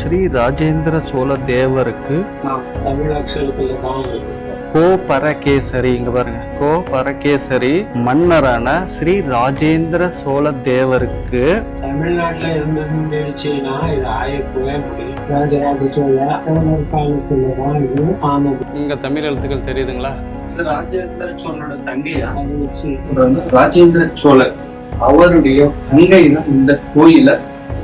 ஸ்ரீ ராஜேந்திர சோழ தேவருக்கு கோ பரகேசரி இங்க பாருங்க. கோ பரகேசரி மன்னரான ஸ்ரீ ராஜேந்திர சோழ தேவருக்கு தமிழ்நாட்டுல இது முடியும். ராஜராஜ சோழ ஒரு காலத்துல தான் இது ஆனது. இங்க தமிழ் எழுத்துக்கள் தெரியுதுங்களா? ராஜேந்திர சோழனோட தங்கையா? ராஜேந்திர சோழர் அவருடைய தங்கை இந்த கோயிலை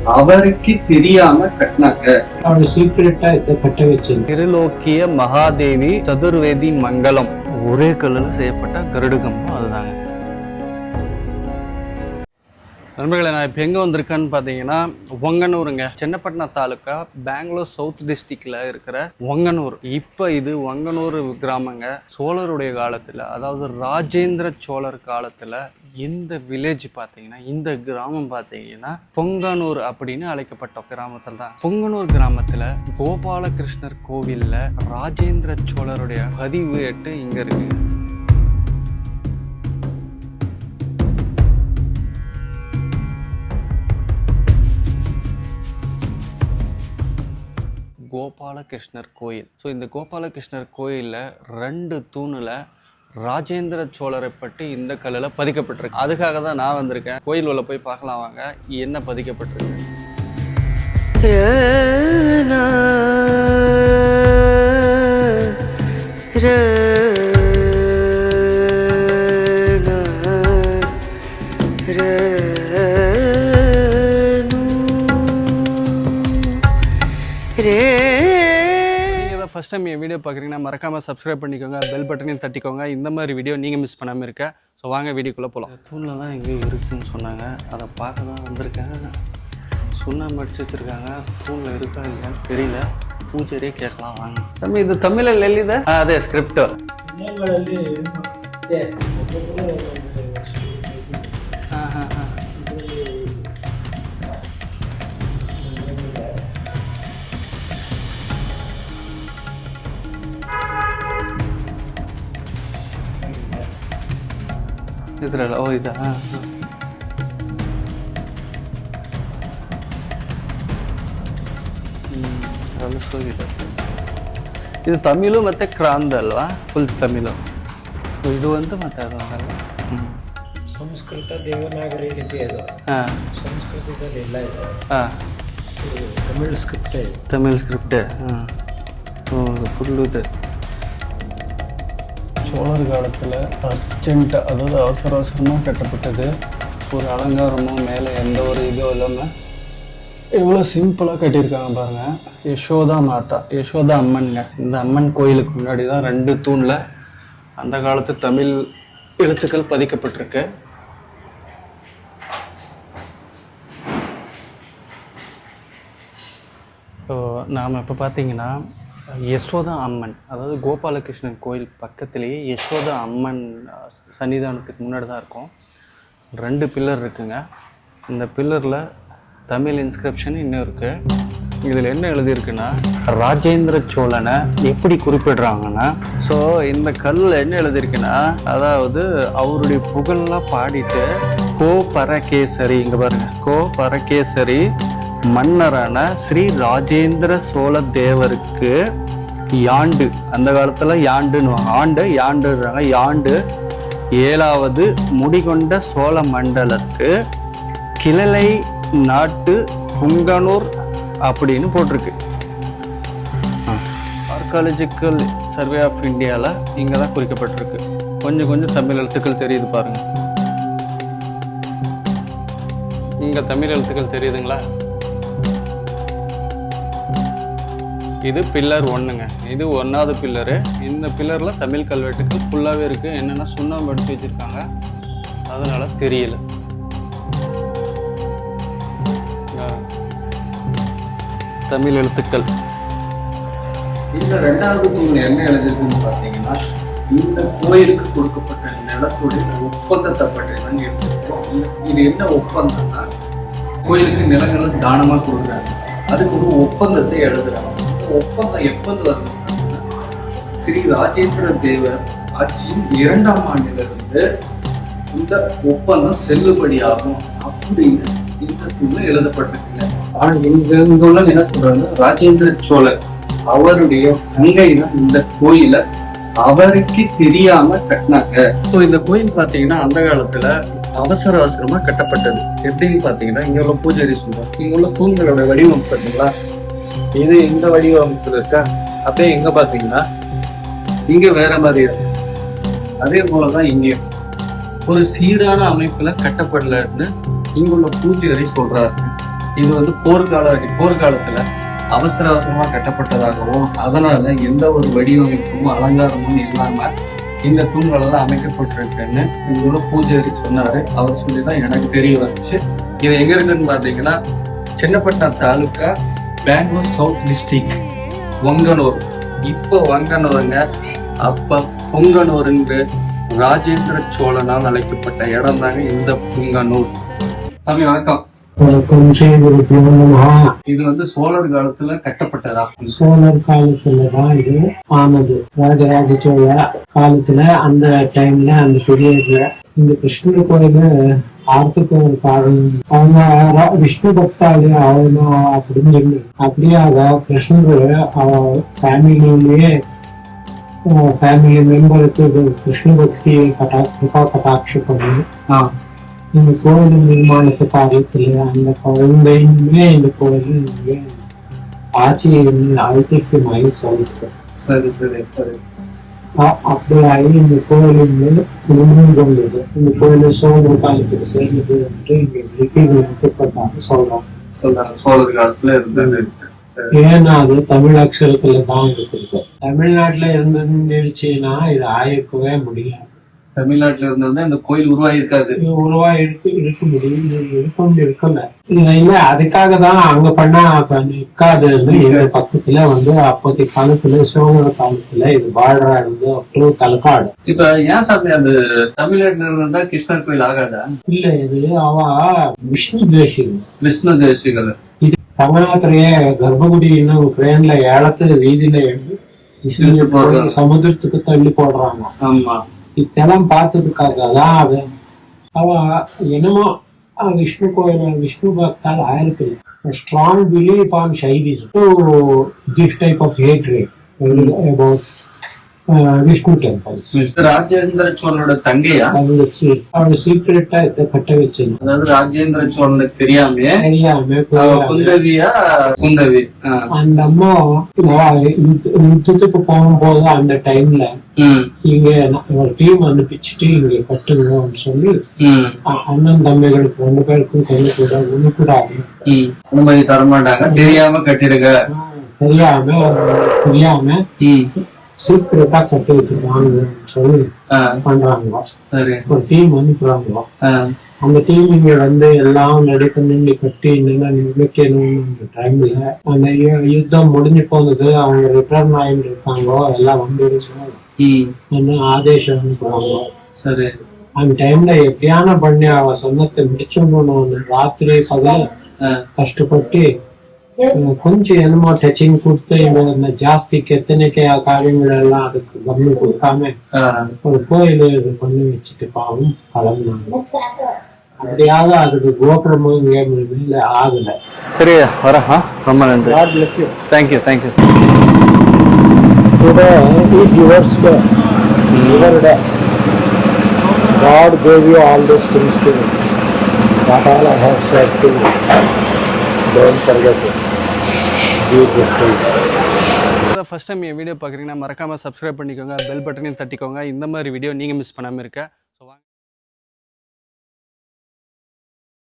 அவருக்கு தெரியாம கட்டினாங்க. அவரோட சீக்கிரட்டா இதை கட்ட திருலோக்கிய மகாதேவி சதுர்வேதி மங்கலம். ஒரே கல்லுல செய்யப்பட்ட கருடுகம்பம் அதுதாங்க. நண்பர்களை நான் இப்போ எங்கே வந்திருக்கேன்னு பார்த்தீங்கன்னா ஒங்கனூருங்க. சென்னப்பட்டினம் தாலுக்கா பெங்களூர் சவுத் டிஸ்ட்ரிக்டில் இருக்கிற ஒங்கனூர். இப்போ இது ஒங்கனூர் கிராமங்க. சோழருடைய காலத்தில் அதாவது ராஜேந்திர சோழர் காலத்தில் இந்த வில்லேஜ் பார்த்தீங்கன்னா இந்த கிராமம் பார்த்தீங்கன்னா பொங்கனூர் அப்படின்னு அழைக்கப்பட்ட கிராமத்தில் தான். பொங்கனூர் கிராமத்தில் கோபாலகிருஷ்ணர் கோவிலில் ராஜேந்திர சோழருடைய பதிவு எட்டு இங்கே இருக்குது கோபாலகிருஷ்ணர் கோயில் ஸோ இந்த கோபாலகிருஷ்ணர் கோயிலில் ரெண்டு தூணில் ராஜேந்திர சோழரை பற்றி இந்த கல்லில் பதிக்கப்பட்டிருக்கு அதுக்காக தான் நான் வந்திருக்கேன் கோயில் உள்ள போய் பார்க்கலாம் வாங்க என்ன பதிக்கப்பட்டிருக்கு ரே ஃபஸ்ட் டைம் என் வீடியோ பார்க்குறீங்கன்னா மறக்காமல் சப்ஸ்கிரைப் பண்ணிக்கோங்க பெல் பட்டனையும் தட்டிக்கோங்க. இந்த மாதிரி வீடியோ நீங்கள் மிஸ் பண்ணாமல் இருக்க. ஸோ வாங்க வீடியோக்குள்ளே போகலாம் தூணில் தான் எங்கேயோ இருக்குன்னு சொன்னாங்க. அதை பார்க்க தான் வந்திருக்கேன். சுண்ணாம்பு அடிச்சு வச்சுருக்காங்க. தூணில் இருக்கா இல்லையான்னு தெரியல. பூஜையே கேட்கலாம் வாங்க. தம்பி இது தமிழில் எழுத அதே ஸ்கிரிப்ட் ಇದ್ರಲ್ಲ ಓ ಇದಾ ಹಾಂ. ಹೋಗಿದೆ ಇದು ತಮಿಳು ಮತ್ತು ಕ್ರಾಂದ್ ಅಲ್ವಾ? ಫುಲ್ ತಮಿಳು. ಇದು ಒಂದು ಮತ್ತೆ ಅದೊಂದಲ್ಲ ಸಂಸ್ಕೃತ ದೇವನಾಗರಿ ಲಿಪಿ ಅದು. ಹಾಂ. ಸಂಸ್ಕೃತದಲ್ಲಿ ಎಲ್ಲ ಇದೆ. ಹಾಂ. ತಮಿಳು ಸ್ಕ್ರಿಪ್ಟೇ ತಮಿಳು ಸ್ಕ್ರಿಪ್ಟೇ ಹಾಂ ಹೌದು ಫುಲ್ ಇದೆ. சோழர் காலத்தில் அர்ஜென்ட்டாக அதாவது அவசர அவசரமாக கட்டப்பட்டது. ஒரு அலங்காரமும் மேலே எந்த ஒரு இதுவும் இல்லாமல் எவ்வளோ சிம்பிளாக கட்டியிருக்காங்க பாருங்கள் யசோதா மாதா யசோதா அம்மன்ங்க. இந்த அம்மன் கோயிலுக்கு முன்னாடி தான் ரெண்டு தூணில் அந்த காலத்து தமிழ் எழுத்துக்கள் பதிக்கப்பட்டிருக்கு. ஸோ நாம் இப்போ பார்த்தீங்கன்னா யசோதா அம்மன் அதாவது கோபாலகிருஷ்ணன் கோயில் பக்கத்துலேயே யசோதா அம்மன் சன்னிதானத்துக்கு முன்னாடி தான் இருக்கும். ரெண்டு பில்லர் இருக்குங்க. இந்த பில்லரில் தமிழ் இன்ஸ்கிரிப்ஷன் இன்னும் இருக்குது இதில் என்ன எழுதியிருக்குன்னா ராஜேந்திர சோழனை எப்படி குறிப்பிடுறாங்கன்னா ஸோ இந்த கல்லில் என்ன எழுதியிருக்குன்னா அதாவது அவருடைய புகழெலாம் பாடிட்டு கோ பரகேசரி இங்கே பாருங்கள் கோ பரகேசரி மன்னரான ஸ்ரீ ராஜேந்திர சோழ தேவருக்கு யாண்டு. அந்த காலத்தில் யாண்டுன்னு ஆண்டு யாண்டுன்றாங்க. யாண்டு ஏழாவது முடிகொண்ட சோழ மண்டலத்து கிளலை நாட்டு புங்கனூர் அப்படின்னு போட்டிருக்கு. ஆர்காலஜிக்கல் சர்வே ஆஃப் இந்தியாவில் இங்கே தான் குறிக்கப்பட்டிருக்கு. கொஞ்சம் கொஞ்சம் தமிழ் எழுத்துக்கள் தெரியுது பாருங்கள் இங்கே தமிழ் எழுத்துக்கள் தெரியுதுங்களா? இது பில்லர் ஒன்றுங்க இது ஒன்றாவது பில்லரு இந்த பில்லரில் தமிழ் கல்வெட்டுக்கள் ஃபுல்லாகவே இருக்குது என்னென்னா சுண்ணாம்பு அடித்து வச்சுருக்காங்க அதனால் தெரியல. தமிழ் எழுத்துக்கள். இந்த ரெண்டாவது தூண் என்ன எழுதிருக்குன்னு பார்த்தீங்கன்னா இந்த கோயிலுக்கு கொடுக்கப்பட்ட நிலத்துடைய ஒப்பந்தத்தை பற்றி தான் எடுத்துருக்கோம் இது என்ன ஒப்பந்தம்னா கோயிலுக்கு நிலங்களை தானமாக கொடுக்குறாங்க. அதுக்கு ஒரு ஒப்பந்தத்தை எழுதுறாங்க. ஒப்பந்தம் எப்போது வரும் ஸ்ரீ ராஜேந்திர தேவர் ஆட்சியின் இரண்டாம் ஆண்டிலிருந்து இந்த ஒப்பந்தம் செல்லுபடியாகும் அப்படின்னு இந்த தூண்ல எழுதப்பட்டிருக்குங்க. ஆனா இங்க இங்க உள்ள என்ன சொல்றாங்க ராஜேந்திர சோழர். அவருடைய தங்கையில இந்த கோயில அவருக்கு தெரியாம கட்டினாங்க. ஸோ இந்த கோயில் பாத்தீங்கன்னா அந்த காலத்துல அவசர அவசரமா கட்டப்பட்டது. எப்படின்னு பாத்தீங்கன்னா இங்க உள்ள பூஜாரி சொல்றோம் இங்க உள்ள தூண்களோட வடிவமைப்பு பாத்தீங்களா இது இந்த வடிவமைப்புல இருக்கா? அப்படியே எங்க பாத்தீங்கன்னா இங்க வேற மாதிரி இருக்கு. அதே போலதான் இங்கேயும். ஒரு சீரான அமைப்புல கட்டப்படலன்னு இங்க உள்ள பூஜாரி சொல்றாரு. இது வந்து போர்க்கால போர்க்காலத்துல அவசர அவசரமா கட்டப்பட்டதாகவும் அதனால எந்த ஒரு வடிவமைப்பும் அலங்காரமும் இல்லாம இந்த தூண்கள் எல்லாம் அமைக்கப்பட்டிருக்குன்னு இங்க உள்ள பூஜாரி சொன்னாரு. அவர் சொல்லிதான் எனக்கு தெரிய வந்துச்சு. இது எங்க இருக்குன்னு பாத்தீங்கன்னா சின்னப்பட்டினம் தாலுக்கா பெங்களூர் சவுத் டிஸ்ட்ரிக்ட் வங்கனூர் இப்போ வங்கனூருங்க அப்ப பொங்கனூருங்க ராஜேந்திர சோழனால் அழைக்கப்பட்ட இடம் தாங்க இந்த புங்கனூர் சாமி வணக்கம். வணக்கம். இது வந்து சோழர் காலத்துல கட்டப்பட்டதா? சோழர் காலத்துல தான் இது ஆனது. ராஜராஜ சோழ காலத்துல அந்த டைம்ல அந்த பீரியட்ல இந்த கிருஷ்ணர் கோயில் ஆர்த்துக்கு ஒரு காரணம் அவங்க ர- விஷ்ணு பக்தாளி அவங்க அப்படின்னு சொல்லி அப்படியே அவ கிருஷ்ணர் அவ ஃபேமிலியிலேயே ஃபேமிலி மெம்பருக்கு கிருஷ்ண பக்தி கட்டா கிருபா கட்டாட்சி பண்ணி ஆ, இந்த கோயில் நிர்மாணத்து காரியத்துல அந்த குழந்தையுமே இந்த கோயில் இங்கே ஆட்சி ஐதிஹ்யமாகி சொல்லிருக்கு சரி சரி சரி அ- அப்படியாகி இந்த கோயில் முன்னும் கொண்டது. இந்த கோயில் சோழர் காலத்துக்கு சேர்ந்தது என்று இங்கே லிபிகள் சொல்றாங்க. சோழர் காலத்துல இருந்தது. ஏன்னா அது தமிழ் அக்ஷரத்துல தான் இருக்குது தமிழ்நாட்டுல இருந்துருச்சுன்னா இது ஆயிருக்கவே முடியாது. தமிழ்நாட்டுல இருந்தது இந்த கோயில் உருவாயிருக்காது இது உருவா இருக்கு இருக்க முடியும் இது இருக்கும் இருக்கல. இல்ல அதுக்காக தான் அங்க பண்ணா நிக்காதுன்னு எங்க பக்கத்துல வந்து அப்போதைய காலத்துல சோழர் காலத்துல இது வாழ்றா இருந்து அப்புறம் தலக்காடு இப்ப ஏன் சாமி அது தமிழ்நாட்டுல இருந்தா கிருஷ்ணர் கோயில் ஆகாதா? இல்ல இது அவ விஷ்ணு தேசிகம் விஷ்ணு தேசிகள் ரங்கநாதரையே கர்ப்பகுடின்னு ட்ரெயின்ல ஏலத்து வீதியில எழுதி இழுத்து போடுறாங்க. சமுத்திரத்துக்கு தள்ளி போடுறாங்க. ஆமா. இதெல்லாம் பார்த்ததுக்காக தான் அது அவ என்னமோ விஷ்ணு கோயில் விஷ்ணு பக்தால் ஆயிருக்கு. Strong belief on Shaivism this type of hatred about Vishnu temples Rajendra சோழனோட தங்கையா? வச்சு அவள் சீக்ரெட்டா இதை கட்ட வச்சு அதாவது ராஜேந்திர சோழனுக்கு தெரியாம தெரியாம. குந்தவியா? குந்தவி. அந்த அம்மா யுத்தத்துக்கு போகும்போது அந்த டைம்ல இங்க ஒரு டீம் அனுப்பிச்சுட்டு இங்க கட்டுங்கன்னு சொல்லி அண்ணன் தம்பிகளுக்கு ரெண்டு பேருக்கும் கொண்டு கூட ஒண்ணு கூடாது ம். அனுமதி தரமாட்டாங்க. தெரியாம கட்டிடுங்க. தெரியாம தெரியாம சீக்கிரட்டா கட்டி வச்சிருக்காங்கன்னு சொல்லி பண்றாங்க சரி. ஒரு டீம் அனுப்புறாங்க அந்த டீம் இங்க வந்து எல்லாம் ரெடி பண்ணி கட்டி என்னென்ன நிர்மிக்கணும் அந்த டைம்ல அந்த யுத்தம் முடிஞ்சு போனது அவங்க ரிட்டர்ன் ஆயிட்டு இருக்காங்க. எல்லாம் வந்து என்ன ஆதேசம் அனுப்புறாங்க சரி. அந்த டைம்ல எப்படியான பண்ணி அவ சொன்னத்தை முடிச்சிடணும் ராத்திரி பகல் கஷ்டப்பட்டு அஹ், கொஞ்சம் என்னமோ டச்சிங் கொடுத்து இந்த இந்த ஜாஸ்தி கெத்தனைக்கு காரியங்கள் எல்லாம் அதுக்கு கவனம் கொடுக்காம ஆ, ஒரு கோயில் இது பண்ணி வச்சுட்டு பாவம் கிளம்புனாங்க அப்படியாக அதுக்கு கோபுரமும் இங்கே மேல ஆகல சரி வரேன் ஆ ரொம்ப நன்றி God bless you. Thank you thank you Today is yours day. Your day. God gave you all these things to you. What all I have said to you. Don't first time N video பார்க்குறீங்கன்னா மறக்காமல் subscribe பண்ணிக்கோங்க bell பட்டனையும் தட்டிக்கோங்க. இந்த மாதிரி video நீங்கள் miss பண்ணாமல் இருக்க.